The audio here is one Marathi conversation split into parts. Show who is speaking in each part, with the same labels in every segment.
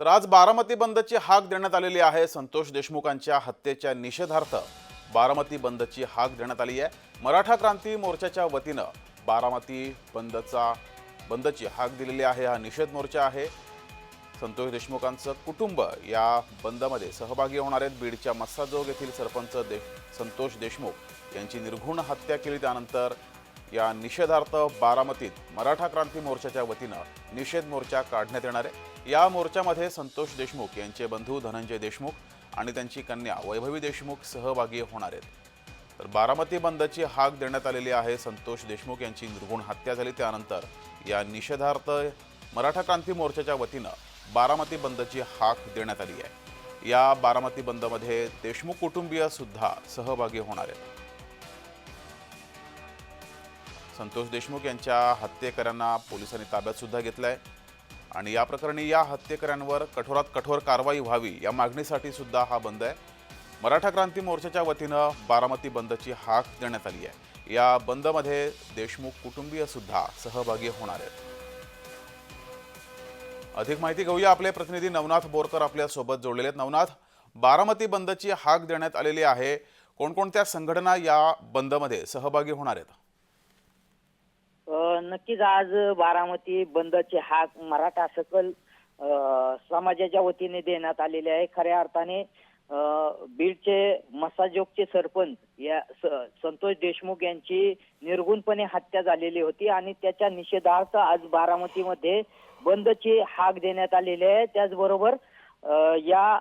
Speaker 1: तर आज बारामती बंदची हाक देण्यात आलेली आहे संतोष देशमुखांच्या हत्येच्या निषेधार्थ. बारामती बंदची हाक देण्यात आली आहे. मराठा क्रांती मोर्चाच्या वतीनं बारामती बंदचा बंदची हाक दिलेली आहे. हा निषेध मोर्चा आहे. संतोष देशमुखांचं कुटुंब या बंदमध्ये सहभागी होणार आहेत. बीडच्या मस्साजोग येथील सरपंच दे संतोष देशमुख यांची निर्घुण हत्या केली. त्यानंतर या निषेधार्थ बारामतीत मराठा क्रांती मोर्चाच्या वतीनं निषेध मोर्चा काढण्यात येणार आहे. या मोर्चामध्ये संतोष देशमुख यांचे बंधू धनंजय देशमुख आणि त्यांची कन्या वैभवी देशमुख सहभागी होणार आहेत. तर बारामती बंदची हाक देण्यात आलेली आहे संतोष देशमुख यांची निर्गुण हत्या झाली. त्यानंतर या निषेधार्थ मराठा क्रांती मोर्चाच्या वतीनं बारामती बंदची हाक देण्यात आली आहे. या बारामती बंदमध्ये देशमुख कुटुंबीय सुद्धा सहभागी होणार आहेत. संतोष देशमुख यांच्या हत्येकऱ्यांना पोलिसांनी ताब्यात सुद्धा घेतलंय. आणि या प्रकरणी या हत्येकऱ्यांवर कठोरात कठोर कारवाई व्हावी या मागणीसाठी सुद्धा हा बंद आहे. मराठा क्रांती मोर्चाच्या वतीनं बारामती बंदची हाक देण्यात आली आहे. या बंदमध्ये देशमुख कुटुंबीय सुद्धा सहभागी होणार आहेत. अधिक माहिती घेऊया आपले प्रतिनिधी नवनाथ बोरकर आपल्यासोबत जोडलेले आहेत. नवनाथ बारामती बंदची हाक देण्यात आलेली आहे. कोणकोणत्या संघटना या बंदमध्ये सहभागी होणार आहेत?
Speaker 2: नक्कीच आज बारामती बंदची हाक मराठा सकल समाजाच्या वतीने देण्यात आलेली आहे. खऱ्या अर्थाने बीडचे मसाजोगचे सरपंच या स- संतोष देशमुख यांची निर्गुणपणे हत्या झालेली होती आणि त्याच्या निषेधार्थ आज बारामतीमध्ये बंदची हाक देण्यात आलेली आहे. त्याचबरोबर या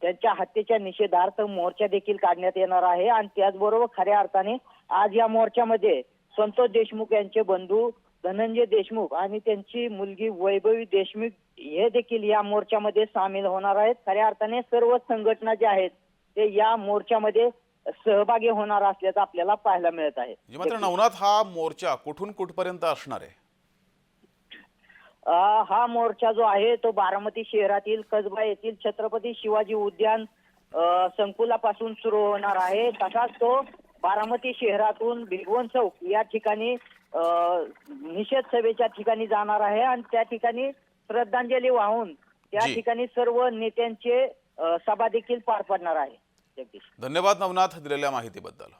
Speaker 2: त्यांच्या हत्येच्या निषेधार्थ मोर्चा देखील काढण्यात येणार आहे. आणि त्याचबरोबर खऱ्या अर्थाने आज या मोर्चामध्ये संतोष देशमुख यांचे बंधू धनंजय देशमुख आणि त्यांची मुलगी वैभवी देशमुख हे देखील या मोर्चामध्ये सामील होणार आहेत. खऱ्या अर्थाने सर्व संघटना ज्या आहेत ते या मोर्चामध्ये सहभागी होणार असल्याचं आपल्याला पाहायला मिळत आहे.
Speaker 1: म्हणजे मात्र नवनाथ हा मोर्चा कुठून कुठपर्यंत असणार आहे?
Speaker 2: हा मोर्चा जो आहे तो बारामती शहरातील कसबा येथील छत्रपती शिवाजी उद्यान संकुलापासून सुरू होणार आहे. तसाच तो बारामती शहरातून भिगवण चौक या ठिकाणी निषेध सभेच्या ठिकाणी जाणार आहे आणि त्या ठिकाणी श्रद्धांजली वाहून त्या. ठिकाणी सर्व नेत्यांचे सभा देखील पार पडणार आहे.
Speaker 1: धन्यवाद नवनाथ दिलेल्या माहितीबद्दल.